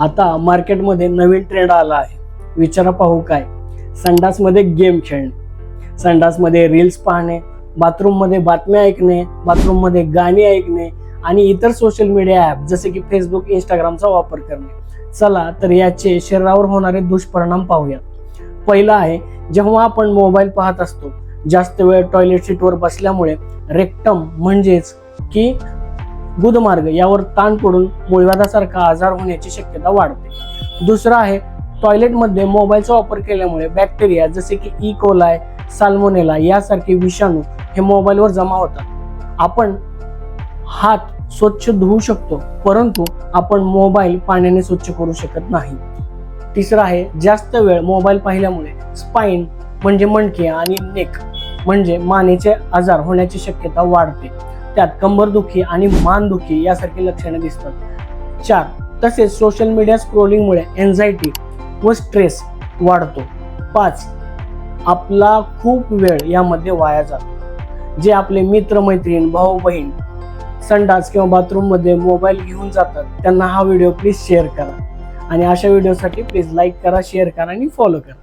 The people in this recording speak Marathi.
आता मार्केटमध्ये नवीन ट्रेंड आला आहे. विचारा पाहू काय? संडासमध्ये गेम खेळणे. संडासमध्ये रील्स पाहणे बाथरूममध्ये बातम्या ऐकणे बाथरूममध्ये गाणी ऐकणे आणि इतर सोशल मीडिया ॲप जसे की फेसबुक इंस्टाग्रामचा वापर करणे. चला तर याचे शरीरावर होणारे दुष्परिणाम पाहूयात. पहिला आहे जेव्हा आपण मोबाईल पाहत असतो जास्त वेळ टॉयलेट सीटवर बसल्यामुळे रेक्टम म्हणजेच की गुदमार्ग यावर ताण पडून मुळव्याधासारखा आजार होण्याची शक्यता वाढते. दुसरं आहे टॉयलेटमध्ये मोबाईलचा वापर केल्यामुळे बॅक्टेरिया जसे की ई कोलाय साल्मोनेला यासारखे विषाणू हे मोबाईलवर जमा होतात. आपण हात स्वच्छ धुवू शकतो परंतु आपण मोबाईल पाण्याने स्वच्छ करू शकत नाही. तिसरं आहे जास्त वेळ मोबाईल पाहिल्यामुळे स्पाईन म्हणजे मणके आणि नेक म्हणजे मानेचे आजार होण्याची शक्यता वाढते. त्यात कंबरदुखी आणि मानदुखी यासारखी लक्षणे दिसतात. चार तसेच सोशल मीडिया स्क्रोलिंगमुळे एन्झायटी व स्ट्रेस वाढतो. पाच आपला खूप वेळ यामध्ये वाया जातो. जे आपले मित्र मैत्रीण भाऊ बहीण संडास किंवा बाथरूममध्ये मोबाईल घेऊन जातात त्यांना हा व्हिडिओ प्लीज शेअर करा. आणि अशा व्हिडिओसाठी प्लीज लाईक करा शेअर करा आणि फॉलो करा.